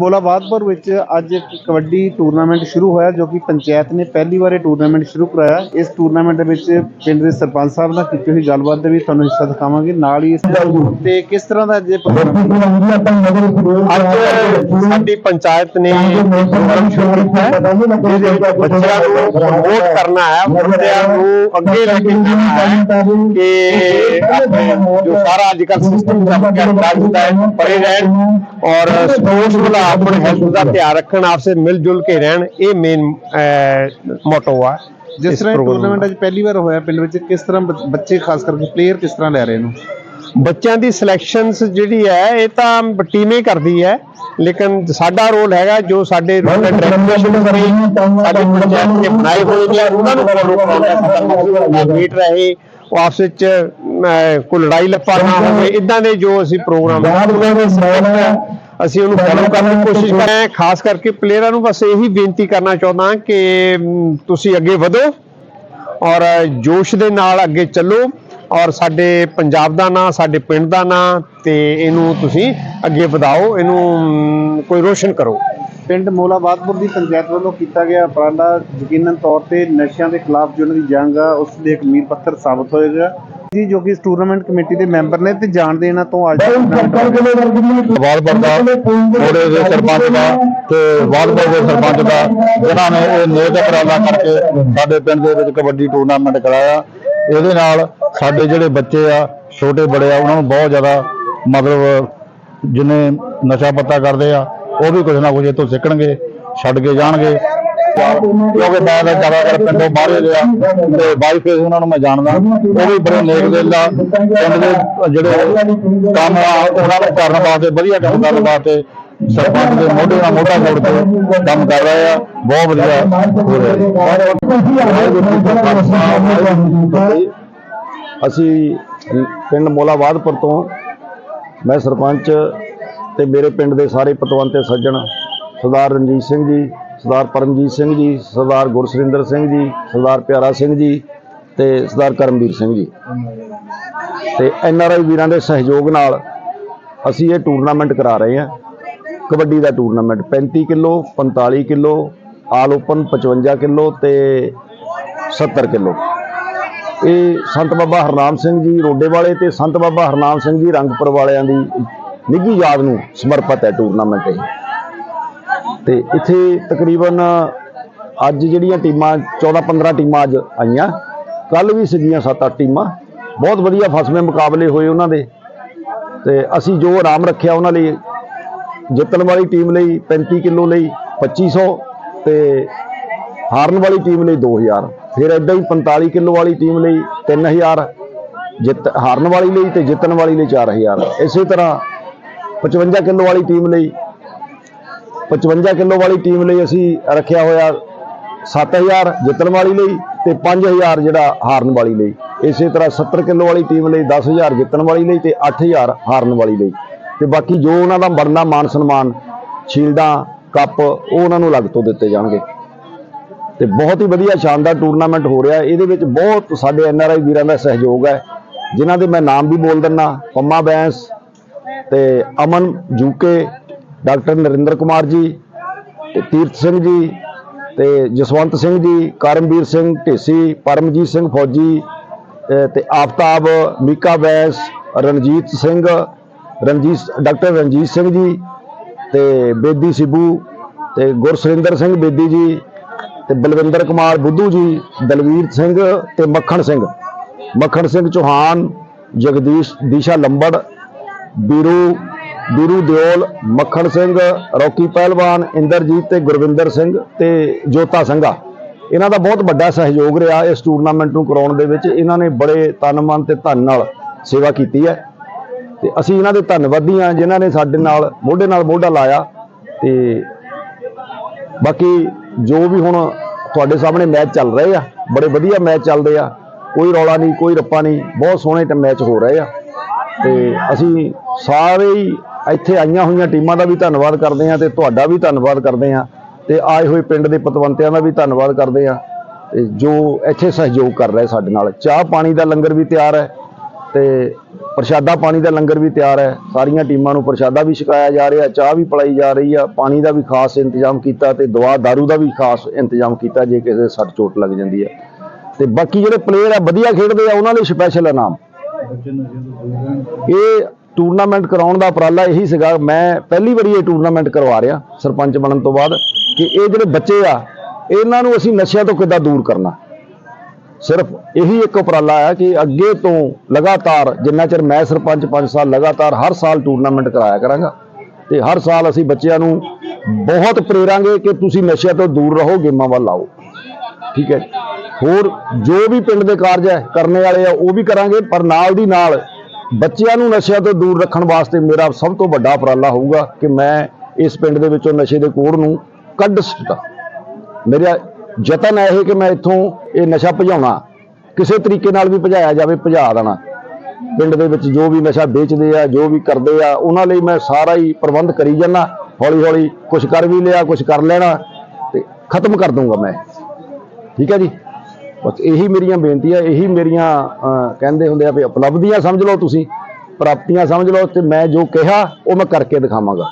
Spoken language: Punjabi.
ਬੋਲਾਬਾਦਪੁਰ ਵਿੱਚ ਅੱਜ ਇੱਕ ਕਬੱਡੀ ਟੂਰਨਾਮੈਂਟ ਸ਼ੁਰੂ ਹੋਇਆ ਜੋ ਕਿ ਪੰਚਾਇਤ ਨੇ ਪਹਿਲੀ ਵਾਰ ਇਹ ਟੂਰਨਾਮੈਂਟ ਸ਼ੁਰੂ ਕਰਾਇਆ। ਇਸ ਟੂਰਨਾਮੈਂਟ ਦੇ ਵਿੱਚ ਪਿੰਡ ਦੇ ਸਰਪੰਚ ਸਾਹਿਬ ਨਾਲ ਕੀਤੀ ਹੋਈ ਗੱਲਬਾਤ ਦੇ ਵੀ ਤੁਹਾਨੂੰ ਹਿੱਸਾ ਦਿਖਾਵਾਂਗੇ। ਨਾਲ ਹੀ ਇਸ ਤੇ ਕਿਸ ਤਰ੍ਹਾਂ ਦਾ ਅੱਜ ਇਹ ਅੱਜ ਸਾਡੀ ਪੰਚਾਇਤ ਨੇ ਪ੍ਰੋਗਰਾਮ ਸ਼ੁਰੂ ਕੀਤਾ ਹੈ ਜਿਹਦੇ ਵਿੱਚ ਬੱਚਿਆਂ ਨੂੰ ਪ੍ਰਮੋਟ ਕਰਨਾ ਹੈ ਬੱਚਿਆਂ ਨੂੰ ਅੱਗੇ ਲੈ ਕੇ ਜਾਣਾ ਹੈ ਕਿ ਆਪਣੇ ਜੋ ਸਾਰਾ ਅੱਜ ਕੱਲ੍ਹ ਸਿਸਟਮ ਚੱਲ ਦਾ ਹੈ, ਪਰੇ ਰਹਿਣ ਔਰ ਸਪੋਰਟਸ ਵਾਲਾ ਆਪਣੇ ਹੈਲਥ ਦਾ ਧਿਆਨ ਰੱਖਣ ਆਪਸੇ ਮਿਲ ਜੁਲ ਕੇ ਰਹਿਣ ਇਹ ਮੇਨ ਮੋਟੋ ਆ ਜਿਸ ਤਰ੍ਹਾਂ ਟੂਰਨਾਮੈਂਟ ਅੱਜ ਪਹਿਲੀ ਵਾਰ ਹੋਇਆ ਪਿੰਡ ਵਿੱਚ ਕਿਸ ਤਰ੍ਹਾਂ ਬੱਚੇ ਖਾਸ ਕਰਕੇ ਪਲੇਅਰ ਕਿਸ ਤਰ੍ਹਾਂ ਲੈ ਰਹੇ ਨੇ? ਬੱਚਿਆਂ ਦੀ ਸਿਲੈਕਸ਼ਨਸ ਜਿਹੜੀ ਹੈ ਇਹ ਤਾਂ ਟੀਮੇ ਕਰਦੀ ਹੈ ਲੇਕਿਨ ਸਾਡਾ ਰੋਲ ਹੈਗਾ ਜੋ ਸਾਡੇ ਸਾਡੇ ਪੰਚਾਇਤ ਦੇ ਬਣਾਏ ਹੋਏ ਨੇ ਉਹਨਾਂ ਨੂੰ ਫੋਲੋ ਕਰਾਉਣਾ ਮੀਟ ਰਹੇ ਉਹ ਆਪਸ ਵਿੱਚ ਕੋਈ ਲੜਾਈ ਲੱਪਾ ਨਾ ਹੋਵੇ ਇਦਾਂ ਦੇ ਜੋ ਅਸੀਂ ਪ੍ਰੋਗਰਾਮ ਅਸੀਂ ਉਹਨੂੰ ਫੋਲੋ ਕਰਨ ਦੀ ਕੋਸ਼ਿਸ਼ ਕਰ ਰਹੇ ਹਾਂ ਖਾਸ ਕਰਕੇ ਪਲੇਅਰਾਂ ਨੂੰ ਬਸ ਇਹੀ ਬੇਨਤੀ ਕਰਨਾ ਚਾਹੁੰਦਾ ਕਿ ਤੁਸੀਂ ਅੱਗੇ ਵਧੋ ਔਰ ਜੋਸ਼ ਦੇ ਨਾਲ ਅੱਗੇ ਚੱਲੋ ਔਰ ਸਾਡੇ ਪੰਜਾਬ ਦਾ ਨਾਂ ਸਾਡੇ ਪਿੰਡ ਦਾ ਨਾਂ ਤੇ ਇਹਨੂੰ ਤੁਸੀਂ ਅੱਗੇ ਵਧਾਓ ਇਹਨੂੰ ਕੋਈ ਰੋਸ਼ਨ ਕਰੋ। ਪਿੰਡ ਮੋਲਾਬਾਦਪੁਰ ਦੀ ਪੰਚਾਇਤ ਵੱਲੋਂ ਕੀਤਾ ਗਿਆ ਉਪਰਾਲਾ ਯਕੀਨਨ ਤੌਰ ਤੇ ਨਸ਼ਿਆਂ ਦੇ ਖਿਲਾਫ ਜੋ ਉਹਨਾਂ ਦੀ ਜੰਗ ਆ ਉਸ ਦੇ ਇੱਕ ਮੀਲ ਪੱਥਰ ਸਾਬਤ ਹੋਏਗਾ। ਜੀ ਜੋ ਕਿ ਇਸ ਟੂਰਨਾਮੈਂਟ ਕਮੇਟੀ ਦੇ ਮੈਂਬਰ ਨੇ ਤੇ ਜਾਣਦੇ ਇਹਨਾਂ ਤੋਂ ਅੱਜ ਵਾਲਪੁਰ ਦਾ ਮੋੜੇ ਦੇ ਸਰਪੰਚ ਦਾ ਤੇ ਵਾਲਪੁਰ ਦੇ ਸਰਪੰਚ ਦਾ ਜਿਨ੍ਹਾਂ ਨੇ ਇਹ ਨੇਕ ਉਪਰਾਲਾ ਕਰਕੇ ਸਾਡੇ ਪਿੰਡ ਦੇ ਵਿੱਚ ਕਬੱਡੀ ਟੂਰਨਾਮੈਂਟ ਕਰਾਇਆ। ਇਹਦੇ ਨਾਲ ਸਾਡੇ ਜਿਹੜੇ ਬੱਚੇ ਆ ਛੋਟੇ ਬੜੇ ਆ ਉਹਨਾਂ ਨੂੰ ਬਹੁਤ ਜ਼ਿਆਦਾ ਮਤਲਬ ਜਿਨੇ ਨਸ਼ਾ ਪੱਤਾ ਕਰਦੇ ਆ ਉਹ ਵੀ ਕੁਝ ਨਾ ਕੁਝ ਇੱਥੋਂ ਸਿੱਖਣਗੇ ਛੱਡ ਕੇ ਜਾਣਗੇ। ਕਿਉਂਕਿ ਮੈਂ ਤਾਂ ਜ਼ਿਆਦਾਤਰ ਪਿੰਡੋਂ ਬਾਹਰ ਰਿਹਾ ਤੇ ਬਾਈ ਫੇਸ ਉਹਨਾਂ ਨੂੰ ਮੈਂ ਜਾਣਦਾ। ਉਹ ਵੀ ਬੜੇ ਨੇਕ ਦਿਲ ਦਾ ਪਿੰਡ ਦੇ ਜਿਹੜੇ ਕੰਮ ਆ, ਉਹਨਾਂ ਨੂੰ ਕਰਨ ਵਾਸਤੇ ਵਧੀਆ ਕੰਮ ਕਰਨ ਵਾਸਤੇ ਸਰਪੰਚ ਦੇ ਮੋਢੇ ਨਾਲ ਮੋਢਾ ਜੋੜ ਕੇ ਕੰਮ ਕਰ ਰਹੇ ਆ। ਬਹੁਤ ਵਧੀਆ ਹੋ ਰਿਹਾ ਅਸੀਂ ਪਿੰਡ ਮੋਲਾਵਾਦਪੁਰ ਤੋਂ ਮੈਂ ਸਰਪੰਚ ਤੇ ਮੇਰੇ ਪਿੰਡ ਦੇ ਸਾਰੇ ਪਤਵੰਤੇ ਸੱਜਣ ਸਰਦਾਰ ਰਣਜੀਤ ਸਿੰਘ ਜੀ ਸਰਦਾਰ ਪਰਮਜੀਤ ਸਿੰਘ ਜੀ, ਸਰਦਾਰ ਗੁਰਸਰਿੰਦਰ ਸਿੰਘ ਜੀ, ਸਰਦਾਰ ਪਿਆਰਾ ਸਿੰਘ ਜੀ ਤੇ ਸਰਦਾਰ ਕਰਮਵੀਰ ਸਿੰਘ ਜੀ। ਤੇ ਐਨ ਆਰ ਆਈ ਵੀਰਾਂ ਦੇ ਸਹਿਯੋਗ ਨਾਲ ਅਸੀਂ ਇਹ ਟੂਰਨਾਮੈਂਟ ਕਰਾ ਰਹੇ ਹਾਂ। ਕਬੱਡੀ ਦਾ tournament 35 kilo 45 kilo, all open 55 kilo ਤੇ 70 ਕਿਲੋ। ਇਹ ਸੰਤ ਬਾਬਾ ਹਰਨਾਮ ਸਿੰਘ ਜੀ ਰੋਡੇ ਵਾਲੇ ਤੇ ਸੰਤ ਬਾਬਾ ਹਰਨਾਮ ਸਿੰਘ ਜੀ ਰੰਗਪੁਰ ਵਾਲਿਆਂ ਦੀ ਨਿੱਘੀ ਯਾਦ ਨੂੰ ਸਮਰਪਿਤ ਹੈ ਟੂਰਨਾਮੈਂਟ ਇਹ। ਤੇ ਇੱਥੇ ਤਕਰੀਬਨ ਅੱਜ ਜਿਹੜੀਆਂ ਟੀਮਾਂ 14-15 ਟੀਮਾਂ ਅੱਜ ਆਈਆਂ। ਕੱਲ ਵੀ ਸੀਗੀਆਂ 7-8 ਟੀਮਾਂ। ਬਹੁਤ ਵਧੀਆ ਫਸਵੇਂ ਮੁਕਾਬਲੇ ਹੋਏ ਉਹਨਾਂ ਦੇ। ਤੇ ਅਸੀਂ ਜੋ ਆਰਾਮ ਰੱਖਿਆ ਉਹਨਾਂ ਲਈ, ਜਿੱਤਣ ਵਾਲੀ ਟੀਮ ਲਈ 35 ਕਿਲੋ ਲਈ 2500 ਤੇ ਹਾਰਨ ਵਾਲੀ ਟੀਮ ਲਈ 2000 ਫਿਰ ਇਦਾਂ ਹੀ 45 ਕਿਲੋ ਵਾਲੀ ਟੀਮ ਲਈ 3000 ਜਿੱਤ, ਹਾਰਨ ਵਾਲੀ ਲਈ ਤੇ ਜਿੱਤਣ ਵਾਲੀ ਲਈ 4000 ਇਸੇ ਤਰ੍ਹਾਂ 55 ਕਿਲੋ ਵਾਲੀ ਟੀਮ ਲਈ 55 ਕਿਲੋ ਵਾਲੀ ਟੀਮ ਲਈ ਅਸੀਂ ਰੱਖਿਆ ਹੋਇਆ 7000 ਜਿੱਤਣ ਵਾਲੀ ਲਈ ਤੇ 5000 ਜਿਹੜਾ ਹਾਰਨ ਵਾਲੀ ਲਈ। ਇਸੇ ਤਰ੍ਹਾਂ 70 ਕਿਲੋ ਵਾਲੀ ਟੀਮ ਲਈ 10000 ਜਿੱਤਣ ਵਾਲੀ ਲਈ ਤੇ 8000 ਹਾਰਨ ਵਾਲੀ ਲਈ। ਤੇ ਬਾਕੀ ਜੋ ਉਹਨਾਂ ਦਾ ਬਣਦਾ ਮਾਨ ਸਨਮਾਨ ਸ਼ੀਲਡਾਂ ਕੱਪ, ਉਹ ਉਹਨਾਂ ਨੂੰ ਅਲੱਗ ਤੋਂ ਦਿੱਤੇ ਜਾਣਗੇ। ਤੇ ਬਹੁਤ ਹੀ ਵਧੀਆ ਸ਼ਾਨਦਾਰ ਟੂਰਨਾਮੈਂਟ ਹੋ ਰਿਹਾ। ਇਹਦੇ ਵਿੱਚ ਬਹੁਤ ਸਾਡੇ ਐਨ ਆਰ ਆਈ ਵੀਰਾਂ ਦਾ ਸਹਿਯੋਗ ਹੈ, ਜਿਨ੍ਹਾਂ ਦੇ ਮੈਂ ਨਾਮ ਵੀ ਬੋਲ ਦਿੰਨਾ। ਪੰਮਾ ਬੈਂਸ ਤੇ ਅਮਨ ਜੂਕੇ ਡਾਕਟਰ ਨਰਿੰਦਰ ਕੁਮਾਰ ਜੀ ਤੇ ਤੀਰਥ ਸਿੰਘ ਜੀ ਤੇ ਜਸਵੰਤ ਸਿੰਘ ਜੀ, ਕਰਮਵੀਰ ਸਿੰਘ, ਢੇਸੀ, ਪਰਮਜੀਤ ਸਿੰਘ ਫੌਜੀ, ਅਹ, ਤੇ ਆਫਤਾਬ, ਮੀਕਾ ਬੈਂਸ, ਰਣਜੀਤ ਸਿੰਘ, ਰਣਜੀਤ, ਡਾਕਟਰ ਰਣਜੀਤ ਸਿੰਘ ਜੀ ਤੇ ਬੇਦੀ ਸਿੱਬੂ ਤੇ ਗੁਰਸਰਿੰਦਰ ਸਿੰਘ ਬੇਦੀ ਜੀ ਤੇ ਬਲਵਿੰਦਰ ਕੁਮਾਰ ਬੁੱਧੂ ਜੀ, ਦਲਵੀਰ ਸਿੰਘ ਤੇ ਮੱਖਣ ਸਿੰਘ। ਮੱਖਣ ਸਿੰਘ ਚੌਹਾਨ, ਜਗਦੀਸ਼, ਦੀਸ਼ਾ ਲੰਬੜ, ਬੀਰੂ ਬੀਰੂ ਦਿਓਲ, ਮੱਖਣ ਸਿੰਘ, ਰੌਕੀ ਪਹਿਲਵਾਨ, ਇੰਦਰਜੀਤ ਤੇ ਗੁਰਵਿੰਦਰ ਸਿੰਘ ਤੇ ਜੋਤਾ ਸੰਘਾ। ਇਹਨਾਂ ਦਾ ਬਹੁਤ ਵੱਡਾ ਸਹਿਯੋਗ ਰਿਹਾ ਇਸ ਟੂਰਨਾਮੈਂਟ ਨੂੰ ਕਰਾਉਣ ਦੇ ਵਿੱਚ। ਇਹਨਾਂ ਨੇ ਬੜੇ ਤਨ ਮਨ ਤੇ ਧਨ ਨਾਲ ਸੇਵਾ ਕੀਤੀ ਹੈ। ਤੇ ਅਸੀਂ ਇਹਨਾਂ ਦੇ ਧੰਨਵਾਦੀ ਹਾਂ ਜਿਨ੍ਹਾਂ ਨੇ ਸਾਡੇ ਨਾਲ, ਮੋਢੇ ਨਾਲ ਮੋਢਾ ਲਾਇਆ। ਤੇ ਬਾਕੀ ਜੋ ਵੀ ਹੁਣ ਤੁਹਾਡੇ ਸਾਹਮਣੇ ਮੈਚ ਚੱਲ ਰਹੇ ਆ, ਬੜੇ ਵਧੀਆ ਮੈਚ ਚੱਲਦੇ ਆ। ਕੋਈ ਰੌਲਾ ਨਹੀਂ, ਕੋਈ ਰੱਪਾ ਨਹੀਂ। ਬਹੁਤ ਸੋਹਣੇ ਮੈਚ ਹੋ ਰਹੇ ਆ। ਤੇ ਅਸੀਂ ਸਾਰੇ ਹੀ ਇੱਥੇ ਆਈਆਂ ਹੋਈਆਂ ਟੀਮਾਂ ਦਾ ਵੀ ਧੰਨਵਾਦ ਕਰਦੇ ਹਾਂ ਤੇ ਤੁਹਾਡਾ ਵੀ ਧੰਨਵਾਦ ਕਰਦੇ ਹਾਂ ਤੇ ਆਏ ਹੋਏ ਪਿੰਡ ਦੇ ਪਤਵੰਤਿਆਂ ਦਾ ਵੀ ਧੰਨਵਾਦ ਕਰਦੇ ਹਾਂ ਤੇ ਜੋ ਇੱਥੇ ਸਹਿਯੋਗ ਕਰ ਰਹੇ ਸਾਡੇ ਨਾਲ। ਚਾਹ ਪਾਣੀ ਦਾ ਲੰਗਰ ਵੀ ਤਿਆਰ ਹੈ ਤੇ ਪ੍ਰਸ਼ਾਦਾ ਪਾਣੀ ਦਾ ਲੰਗਰ ਵੀ ਤਿਆਰ ਹੈ। ਸਾਰੀਆਂ ਟੀਮਾਂ ਨੂੰ ਪ੍ਰਸ਼ਾਦਾ ਵੀ ਛਕਾਇਆ ਜਾ ਰਿਹਾ, ਚਾਹ ਵੀ ਪਲਾਈ ਜਾ ਰਹੀ ਆ, ਪਾਣੀ ਦਾ ਵੀ ਖਾਸ ਇੰਤਜ਼ਾਮ ਕੀਤਾ ਤੇ ਦਵਾ दारू ਦਾ ਵੀ ਖਾਸ ਇੰਤਜ਼ਾਮ ਕੀਤਾ ਜੇ ਕਿਸੇ ਦੇ ਸੱਟ ਚੋਟ ਲੱਗ ਜਾਂਦੀ ਹੈ। ਤੇ ਬਾਕੀ ਜਿਹੜੇ ਪਲੇਅਰ ਆ, ਵਧੀਆ ਖੇਡਦੇ ਆ, ਉਹਨਾਂ ਲਈ ਸਪੈਸ਼ਲ ਇਨਾਮ ਇਹ ਟੂਰਨਾਮੈਂਟ ਕਰਾਉਣ ਦਾ ਉਪਰਾਲਾ ਇਹੀ ਸੀਗਾ। ਮੈਂ ਪਹਿਲੀ ਵਾਰੀ ਇਹ ਟੂਰਨਾਮੈਂਟ ਕਰਵਾ ਰਿਹਾ, ਸਰਪੰਚ ਬਣਨ ਤੋਂ ਬਾਅਦ, ਕਿ ਇਹ ਜਿਹੜੇ ਬੱਚੇ ਆ, ਇਹਨਾਂ ਨੂੰ ਅਸੀਂ ਨਸ਼ਿਆਂ ਤੋਂ ਕਿੱਦਾਂ ਦੂਰ ਕਰਨਾ। ਸਿਰਫ ਇਹੀ ਇੱਕ ਉਪਰਾਲਾ ਆ ਕਿ ਅੱਗੇ ਤੋਂ ਲਗਾਤਾਰ, ਜਿੰਨਾ ਚਿਰ ਮੈਂ ਸਰਪੰਚ 5 ਸਾਲ ਲਗਾਤਾਰ ਹਰ ਸਾਲ ਟੂਰਨਾਮੈਂਟ ਕਰਾਇਆ ਕਰਾਂਗਾ, ਤੇ ਹਰ ਸਾਲ ਅਸੀਂ ਬੱਚਿਆਂ ਨੂੰ ਬਹੁਤ ਪ੍ਰੇਰਾਂਗੇ ਕਿ ਤੁਸੀਂ ਨਸ਼ਿਆਂ ਤੋਂ ਦੂਰ ਰਹੋ, ਗੇਮਾਂ ਵੱਲ ਆਓ। ਠੀਕ ਹੈ ਹੋਰ ਜੋ ਵੀ ਪਿੰਡ ਦੇ ਕਾਰਜ ਹੈ, ਕਰਨੇ ਵਾਲੇ ਆ, ਉਹ ਵੀ ਕਰਾਂਗੇ, ਪਰ ਨਾਲ ਦੀ ਨਾਲ ਬੱਚਿਆਂ ਨੂੰ ਨਸ਼ਿਆਂ ਤੋਂ ਦੂਰ ਰੱਖਣ ਵਾਸਤੇ ਮੇਰਾ ਸਭ ਤੋਂ ਵੱਡਾ ਉਪਰਾਲਾ ਹੋਊਗਾ ਕਿ ਮੈਂ ਇਸ ਪਿੰਡ ਦੇ ਵਿੱਚੋਂ ਨਸ਼ੇ ਦੇ ਕੋੜ ਨੂੰ ਕੱਢ ਸਕਾਂ। ਮੇਰਾ ਯਤਨ ਹੈ ਇਹ ਕਿ ਮੈਂ ਇੱਥੋਂ ਇਹ ਨਸ਼ਾ ਭਜਾਉਣਾ, ਕਿਸੇ ਤਰੀਕੇ ਨਾਲ ਵੀ ਭਜਾਇਆ ਜਾਵੇ, ਭਜਾ ਦੇਣਾ। ਪਿੰਡ ਦੇ ਵਿੱਚ ਜੋ ਵੀ ਨਸ਼ਾ ਵੇਚਦੇ ਆ, ਜੋ ਵੀ ਕਰਦੇ ਆ, ਉਹਨਾਂ ਲਈ ਮੈਂ ਸਾਰਾ ਹੀ ਪ੍ਰਬੰਧ ਕਰੀ ਜਾਂਦਾ। ਹੌਲੀ ਹੌਲੀ ਕੁਝ ਕਰ ਵੀ ਲਿਆ ਕੁਝ ਕਰ ਲੈਣਾ ਤੇ ਖਤਮ ਕਰ ਦੂੰਗਾ ਮੈਂ। ਠੀਕ ਹੈ ਜੀ? ਬਸ ਇਹੀ ਮੇਰੀਆਂ ਬੇਨਤੀਆਂ ਇਹੀ ਮੇਰੀਆਂ ਕਹਿੰਦੇ ਹੁੰਦੇ ਆ ਵੀ ਉਪਲਬਧੀਆਂ ਸਮਝ ਲਓ ਤੁਸੀਂ, ਪ੍ਰਾਪਤੀਆਂ ਸਮਝ ਲਓ ਤੇ ਮੈਂ ਜੋ ਕਿਹਾ, ਉਹ ਮੈਂ ਕਰਕੇ ਦਿਖਾਵਾਂਗਾ।